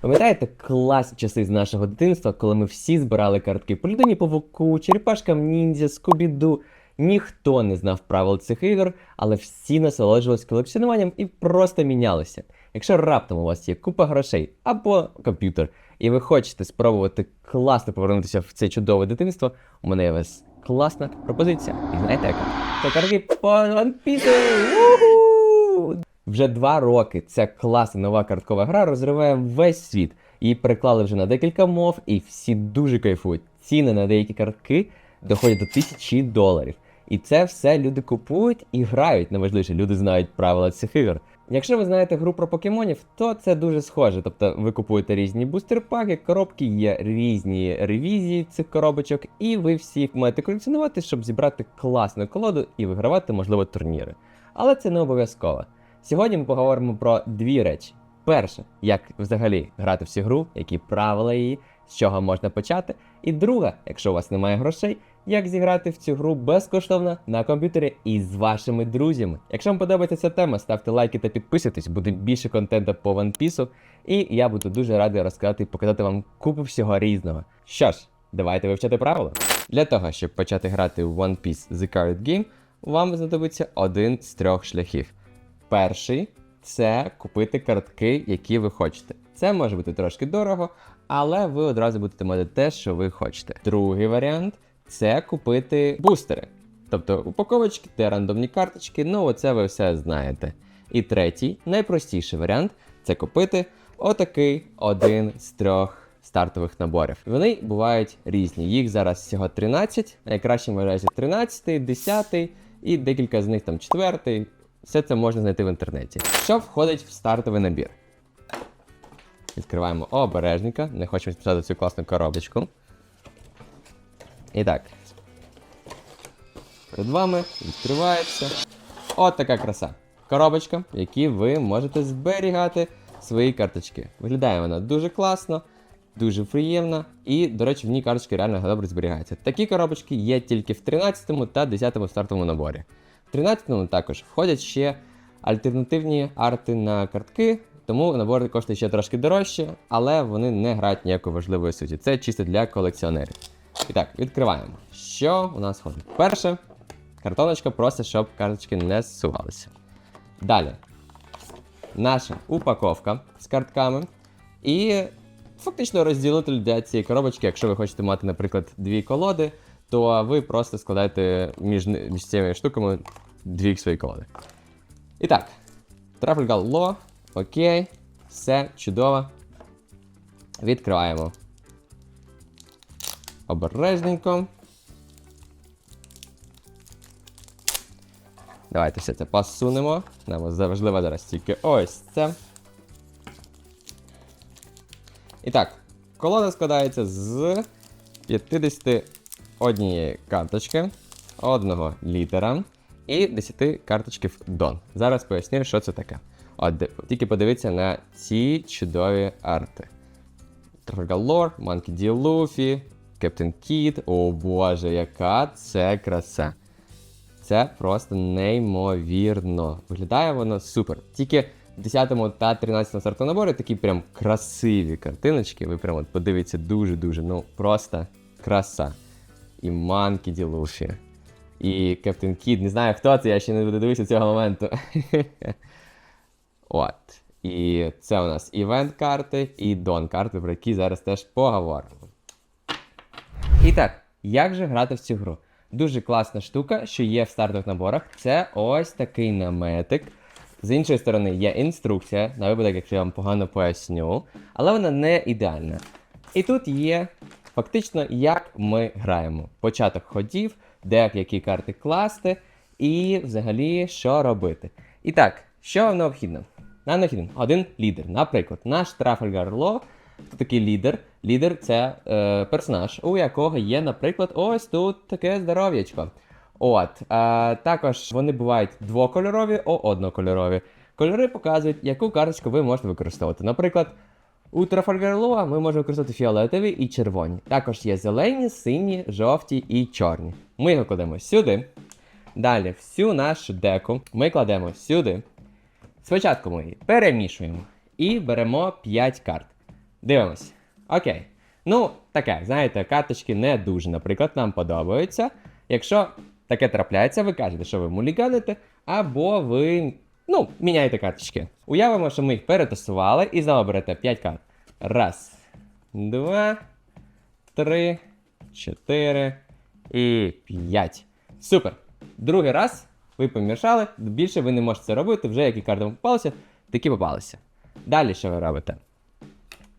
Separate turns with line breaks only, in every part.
Пам'ятаєте класні часи з нашого дитинства, коли ми всі збирали картки по людині павуку, черепашкам ніндзя, скубіду. Ніхто не знав правил цих ігор, але всі насолоджувалися колекціонуванням і просто мінялися. Якщо раптом у вас є купа грошей або комп'ютер, і ви хочете спробувати класно повернутися в це чудове дитинство, у мене є вас класна пропозиція. І знаєте яка? Це картки по One Piece! Вже два роки ця класна нова карткова гра розриває весь світ. Її переклали вже на декілька мов, і всі дуже кайфують. Ціни на деякі картки доходять до тисячі доларів. І це все люди купують і грають. Найважливіше, люди знають правила цих ігор. Якщо ви знаєте гру про покемонів, то це дуже схоже. Тобто ви купуєте різні бустер-паки, коробки, є різні ревізії цих коробочок, і ви всі їх маєте колекціонувати, щоб зібрати класну колоду і вигравати, можливо, турніри. Але це не обов'язково. Сьогодні ми поговоримо про дві речі. Перше, як взагалі грати в цю гру, які правила її, з чого можна почати. І друга, якщо у вас немає грошей, як зіграти в цю гру безкоштовно на комп'ютері і з вашими друзями. Якщо вам подобається ця тема, ставте лайки та підписуйтесь, буде більше контенту по One Piece, і я буду дуже радий розказати і показати вам купу всього різного. Що ж, давайте вивчати правила. Для того, щоб почати грати в One Piece The Card Game, вам знадобиться один з трьох шляхів. Перший це купити картки, які ви хочете. Це може бути трошки дорого, але ви одразу будете мати те, що ви хочете. Другий варіант це купити бустери. Тобто упаковочки, де рандомні карточки, ну оце ви все знаєте. І третій, найпростіший варіант це купити отакий один з трьох стартових наборів. Вони бувають різні. Їх зараз всього 13, найкраще вважається 13, 10 і декілька з них там 4. Все це можна знайти в інтернеті. Що входить в стартовий набір? Відкриваємо обережненько, не хочемо списати цю класну коробочку. І так. Перед вами відкривається. От така краса. Коробочка, в якій ви можете зберігати свої карточки. Виглядає вона дуже класно, дуже приємно. І, до речі, в ній карточки реально добре зберігаються. Такі коробочки є тільки в 13 та 10 стартовому наборі. В 13-му також входять ще альтернативні арти на картки, тому набори коштують ще трошки дорожче, але вони не грають ніякої важливої суті. Це чисто для колекціонерів. І так, відкриваємо. Що у нас входить? Перше, картоночка просто, щоб карточки не зсувалися. Далі. Наша упаковка з картками. І фактично розділитель для цієї коробочки, якщо ви хочете мати, наприклад, дві колоди, то ви просто складаєте між, між цими штуками дві свої колоди. І так, Trafalgar Law, окей, все чудово. Відкриваємо. Обережненько. Давайте все це посунемо. Нам важливо зараз тільки ось це. І так, колода складається з 51 карточки, одного літера і 10 карточків Дон. Зараз поясню, що це таке. От, тільки подивіться на ці чудові арти. Trafalgar Monkey D. Luffy, Captain Kid. О боже, яка це краса! Це просто неймовірно. Виглядає воно супер. Тільки в 10 та 13 стартовому наборі такі прям красиві картиночки. Ви прям от подивіться дуже-дуже, ну просто краса. І Monkey D. І Captain Kid. Не знаю хто це, я ще не додивився цього моменту. От. І це у нас івент карти і дон карти, про які зараз теж поговоримо. І так, як же грати в цю гру? Дуже класна штука, що є в стартових наборах. Це ось такий наметик. З іншої сторони є інструкція, на випадок, якщо я вам погано поясню, але вона не ідеальна. І тут є фактично, як ми граємо. Початок ходів, де які карти класти, і взагалі що робити. І так, що вам необхідно? Нам необхідно один лідер. Наприклад, наш Трафальгар Ло Хто такий лідер? Лідер це е, персонаж, у якого є, наприклад, ось тут таке здоров'ячко. От. Е, також вони бувають двокольорові, о однокольорові. Кольори показують, яку карточку ви можете використовувати. Наприклад, у Трафальгарлова ми можемо використовувати фіолетові і червоні. Також є зелені, сині, жовті і чорні. Ми його кладемо сюди. Далі всю нашу деку ми кладемо сюди. Спочатку ми її перемішуємо і беремо 5 карт. Дивимось. Окей. Ну, таке, знаєте, карточки не дуже, наприклад, нам подобаються. Якщо таке трапляється, ви кажете, що ви муліганите, або ви, ну, міняєте карточки. Уявимо, що ми їх перетасували і знову берете 5 карт. Раз, два, три, чотири і п'ять. Супер. Другий раз ви помішали, більше ви не можете це робити, вже які карти вам попалися, такі попалися. Далі що ви робите?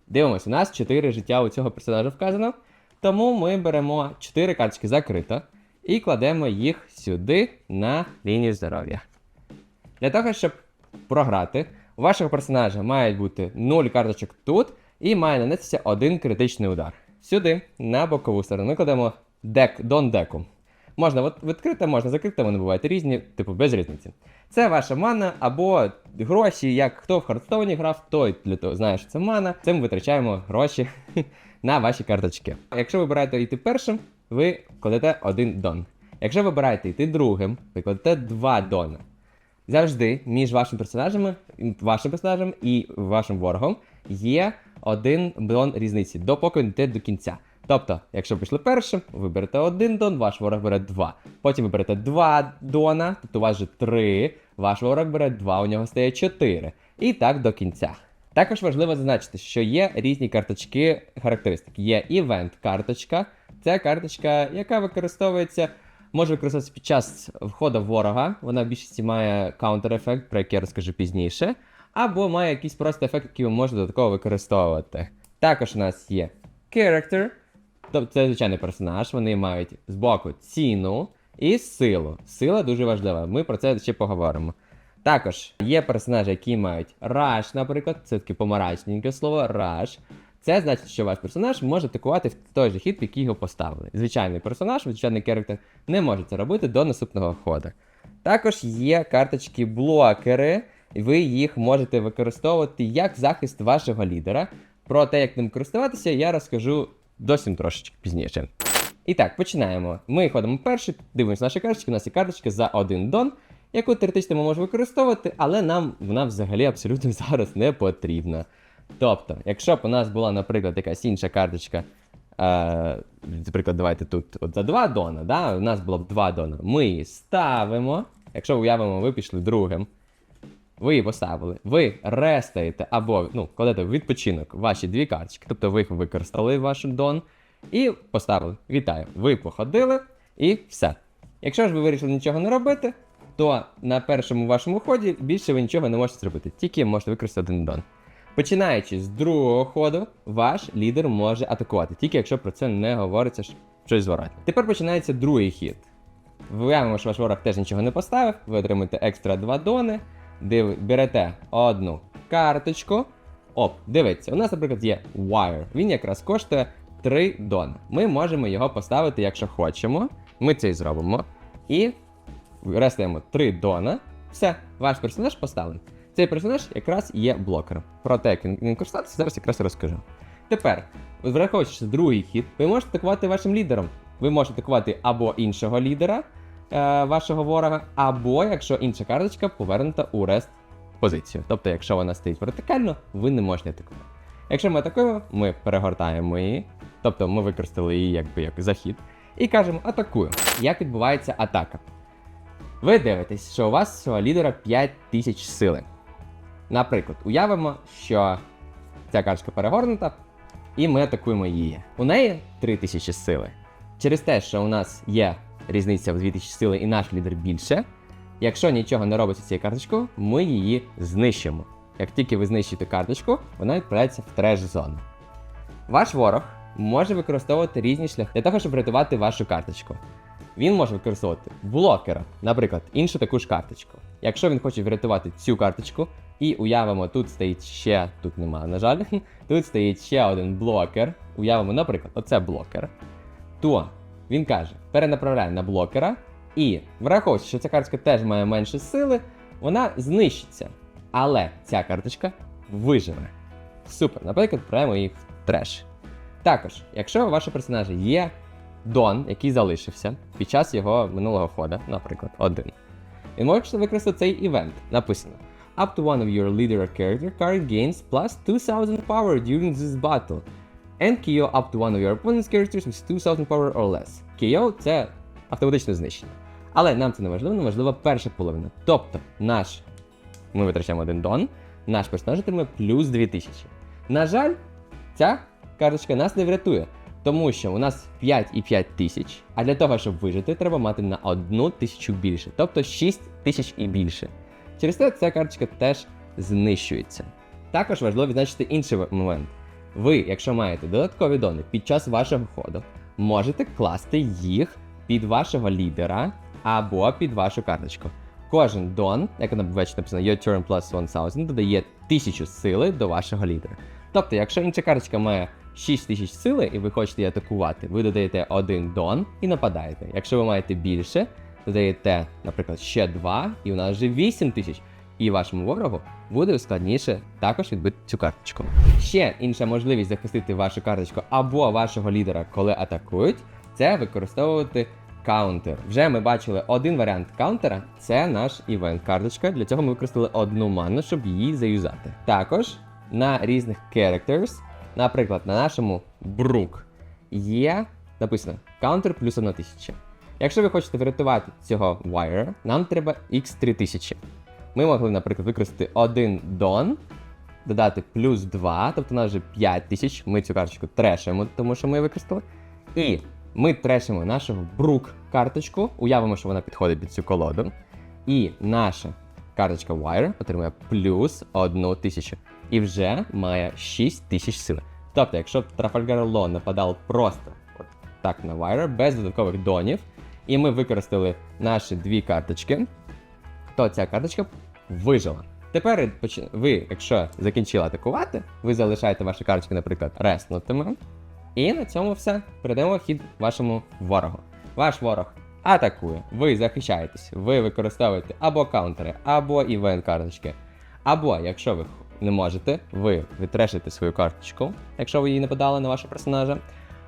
Дивимось, у нас 4 життя у цього персонажа вказано. Тому ми беремо 4 карточки закрито і кладемо їх сюди на лінію здоров'я. Для того, щоб програти, у вашого персонажа мають бути 0 карточок тут і має нанестися один критичний удар. Сюди, на бокову сторону, кладемо дек, дон деку. Можна відкрити, можна закрити, вони бувають різні, типу без різниці. Це ваша мана або гроші, як хто в Хардстоуні грав, той для того знає, що це мана. Це ми витрачаємо гроші на ваші карточки. Якщо ви обираєте йти першим, ви кладете один дон. Якщо ви обираєте йти другим, ви кладете два дона. Завжди між вашими персонажами, вашим персонажем і вашим ворогом є один дон різниці, допоки ви не йдете до кінця. Тобто, якщо пішли першим, ви берете один дон, ваш ворог бере два. Потім ви берете два дона, тобто у вас вже три, ваш ворог бере два, у нього стає чотири. І так до кінця. Також важливо зазначити, що є різні карточки характеристик. Є івент карточка. Це карточка, яка використовується, може використовуватися під час входу ворога. Вона в більшості має каунтер-ефект, про який я розкажу пізніше. Або має якийсь просто ефект, який ви можете додатково використовувати. Також у нас є character, тобто це звичайний персонаж. Вони мають збоку ціну і силу. Сила дуже важлива. Ми про це ще поговоримо. Також є персонажі, які мають rush, наприклад, це таке помаранчненьке слово rush. Це значить, що ваш персонаж може атакувати в той же хід, який його поставили. Звичайний персонаж, звичайний керактер не може це робити до наступного ходу. Також є карточки блокери, і ви їх можете використовувати як захист вашого лідера. Про те, як ним користуватися, я розкажу досім трошечки пізніше. І так, починаємо. Ми ходимо перші, дивимося наші карточки, у нас є карточка за один дон, яку теоретично ми можемо використовувати, але нам вона взагалі абсолютно зараз не потрібна. Тобто, якщо б у нас була, наприклад, якась інша карточка, е, наприклад, давайте тут от за 2 дона, да, у нас було б 2 дона, ми її ставимо. Якщо уявимо, ви пішли другим, ви її поставили, ви рестаєте або ну, кладете в відпочинок ваші дві карточки, тобто ви їх використали ваш дон і поставили. Вітаю! Ви походили і все. Якщо ж ви вирішили нічого не робити, то на першому вашому ході більше ви нічого не можете зробити, тільки можете використати один дон. Починаючи з другого ходу, ваш лідер може атакувати, тільки якщо про це не говориться щось зворотне. Тепер починається другий хід. Виявимо, що ваш ворог теж нічого не поставив, ви отримаєте екстра 2 дони, див... берете одну карточку. Оп, дивіться, у нас, наприклад, є Wire. Він якраз коштує 3 дони. Ми можемо його поставити, якщо хочемо. Ми це і зробимо. І рестаємо 3 дона. Все, ваш персонаж поставлений. Цей персонаж якраз є блокером. Про те, як він ним користуватися, зараз якраз розкажу. Тепер, враховуючи, другий хід, ви можете атакувати вашим лідером. Ви можете атакувати або іншого лідера е, вашого ворога, або якщо інша карточка повернута у рест позицію. Тобто, якщо вона стоїть вертикально, ви не можете атакувати. Якщо ми атакуємо, ми перегортаємо її, тобто ми використали її якби як захід, і кажемо атакую. Як відбувається атака? Ви дивитесь, що у вас свого лідера 5000 сили. Наприклад, уявимо, що ця карточка перегорнута, і ми атакуємо її. У неї 3000 сили. Через те, що у нас є різниця в 2000 сили і наш лідер більше, якщо нічого не робиться цією карточкою, ми її знищимо. Як тільки ви знищите карточку, вона відправляється в треш зону. Ваш ворог може використовувати різні шляхи для того, щоб врятувати вашу карточку. Він може використовувати блокера, наприклад, іншу таку ж карточку. Якщо він хоче врятувати цю карточку, і уявимо, тут стоїть ще, тут немає, на жаль, тут стоїть ще один блокер. Уявимо, наприклад, оце блокер. То він каже, перенаправляє на блокера, і враховуючи, що ця карточка теж має менше сили, вона знищиться. Але ця карточка виживе. Супер, наприклад, відправляємо її в треш. Також, якщо у вашого персонажа є Дон, який залишився під час його минулого хода, наприклад, один. Він може використати цей івент. Написано: Up to one of your leader or character card gains plus 2000 power during this battle. And KO up to one of your opponent's characters with 2000 power or less. KO це автоматичне знищення. Але нам це не важливо, нам важлива перша половина. Тобто, наш. Ми витрачаємо один дон, наш персонаж отримує плюс 2000. На жаль, ця карточка нас не врятує, тому що у нас 5 і 5 тисяч, а для того, щоб вижити, треба мати на одну тисячу більше, тобто 6 тисяч і більше. Через це ця карточка теж знищується. Також важливо відзначити інший момент. Ви, якщо маєте додаткові дони під час вашого ходу, можете класти їх під вашого лідера або під вашу карточку. Кожен дон, як на написано Your turn plus 1000, додає 1000 сили до вашого лідера. Тобто, якщо інша карточка має 6000 сили і ви хочете її атакувати, ви додаєте один дон і нападаєте. Якщо ви маєте більше, додаєте, наприклад, ще 2, і у нас вже 8000. І вашому ворогу буде складніше також відбити цю карточку. Ще інша можливість захистити вашу карточку або вашого лідера, коли атакують, це використовувати каунтер. Вже ми бачили один варіант каунтера це наш івент карточка. Для цього ми використали одну ману, щоб її заюзати. Також на різних characters, наприклад, на нашому Брук, є написано каунтер плюс 1000. Якщо ви хочете врятувати цього Wire, нам треба X3000. Ми могли, наприклад, використати один дон, додати плюс 2, тобто у нас вже 5000. Ми цю карточку трешимо, тому що ми її використали. І ми трешимо нашого брук карточку, уявимо, що вона підходить під цю колоду. І наша карточка Wire отримує плюс 1000. І вже має 6000 сили. Тобто, якщо б Трафальгар Лон нападав просто от так на Wire, без додаткових донів, і ми використали наші дві карточки, то ця карточка вижила. Тепер ви, якщо закінчили атакувати, ви залишаєте ваші карточки, наприклад, реснутими. І на цьому все. Передаємо хід вашому ворогу. Ваш ворог атакує, ви захищаєтесь, ви використовуєте або каунтери, або івент карточки. Або, якщо ви не можете, ви витрешите свою карточку, якщо ви її нападали на вашого персонажа.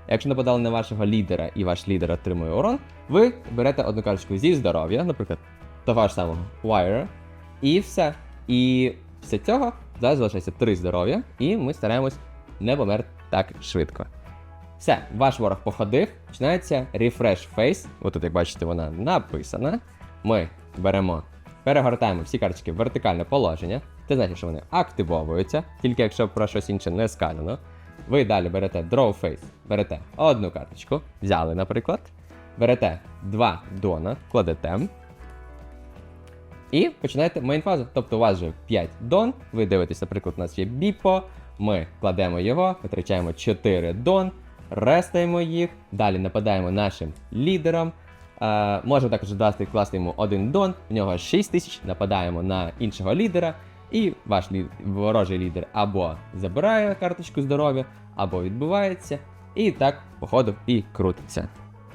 Якщо нападали на вашого лідера і ваш лідер отримує урон, ви берете одну карточку зі здоров'я, наприклад, того ж самого Wire, і все. І після цього зараз залишається три здоров'я, і ми стараємось не померти так швидко. Все, ваш ворог походив, починається refresh face. Отут, як бачите, вона написана. Ми беремо, перегортаємо всі карточки в вертикальне положення. Це значить, що вони активовуються, тільки якщо про щось інше не сказано. Ви далі берете Draw Face, берете одну карточку, взяли, наприклад, берете два дона, кладете. І починаєте мейнфазу. Тобто у вас вже 5 дон, ви дивитесь, наприклад, у нас є біпо, ми кладемо його, витрачаємо 4 дон, рестаємо їх, далі нападаємо нашим лідером. Е, можемо також додати класти йому один дон, в нього 6 тисяч, нападаємо на іншого лідера, і ваш ворожий лідер або забирає карточку здоров'я, або відбувається, і так, по і крутиться.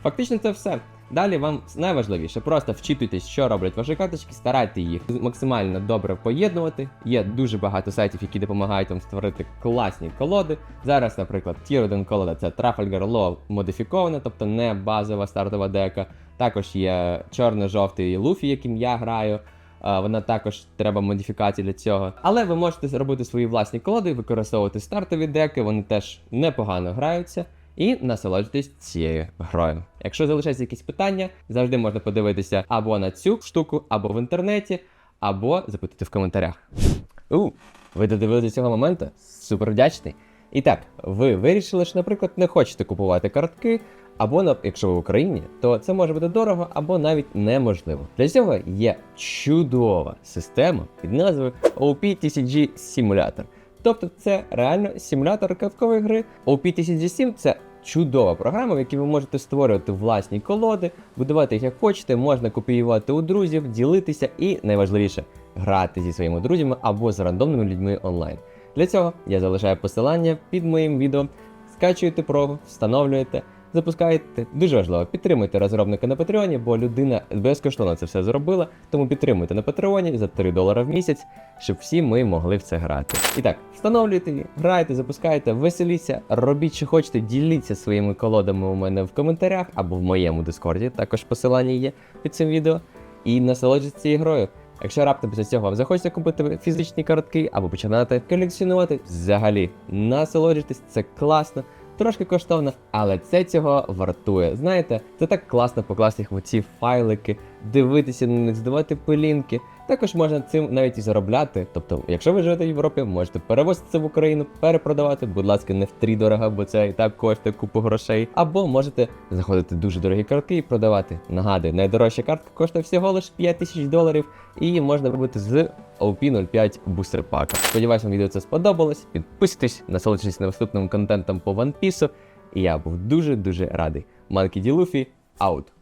Фактично це все. Далі вам найважливіше, просто вчитуйтесь, що роблять ваші карточки, старайте їх максимально добре поєднувати. Є дуже багато сайтів, які допомагають вам створити класні колоди. Зараз, наприклад, Tier 1 колода це Trafalgar Law модифікована, тобто не базова стартова дека. Також є чорно-жовтий Луфі, яким я граю. Вона також треба модифікації для цього. Але ви можете зробити свої власні колоди, використовувати стартові деки, вони теж непогано граються. І насолоджуйтесь цією грою. Якщо залишаються якісь питання, завжди можна подивитися або на цю штуку, або в інтернеті, або запитати в коментарях. У, ви додивилися цього моменту? Супер вдячний. І так, ви вирішили, що, наприклад, не хочете купувати картки, або якщо ви в Україні, то це може бути дорого або навіть неможливо. Для цього є чудова система під назвою OP-TCG Simulator. Тобто це реально симулятор карткової гри. OP-TCG7 це чудова програма, в якій ви можете створювати власні колоди, будувати їх як хочете, можна копіювати у друзів, ділитися і найважливіше грати зі своїми друзями або з рандомними людьми онлайн. Для цього я залишаю посилання під моїм відео. Скачуєте прогу, встановлюєте, запускаєте. Дуже важливо, підтримуйте розробника на Патреоні, бо людина безкоштовно це все зробила. Тому підтримуйте на Патреоні за 3 долара в місяць, щоб всі ми могли в це грати. І так, встановлюйте, грайте, запускайте, веселіться, робіть, що хочете, діліться своїми колодами у мене в коментарях або в моєму дискорді. Також посилання є під цим відео. І насолоджуйтесь цією грою. Якщо раптом після цього вам захочеться купити фізичні картки або починати колекціонувати, взагалі насолоджуйтесь, це класно. Трошки коштовно, але це цього вартує. Знаєте, це так класно покласти в файлики, дивитися на них, здавати пилінки. Також можна цим навіть і заробляти. Тобто, якщо ви живете в Європі, можете перевозити це в Україну, перепродавати, будь ласка, не втридорога, бо це і так коштує купу грошей. Або можете знаходити дуже дорогі картки і продавати. Нагадую, найдорожча картка коштує всього лише 5 тисяч доларів, і можна робити з OP05 бустер пака. Сподіваюсь, вам відео це сподобалось. Підписуйтесь, насолоджуйтесь наступним контентом по One Piece. І я був дуже дуже радий. Манкі Ді Луфі, аут.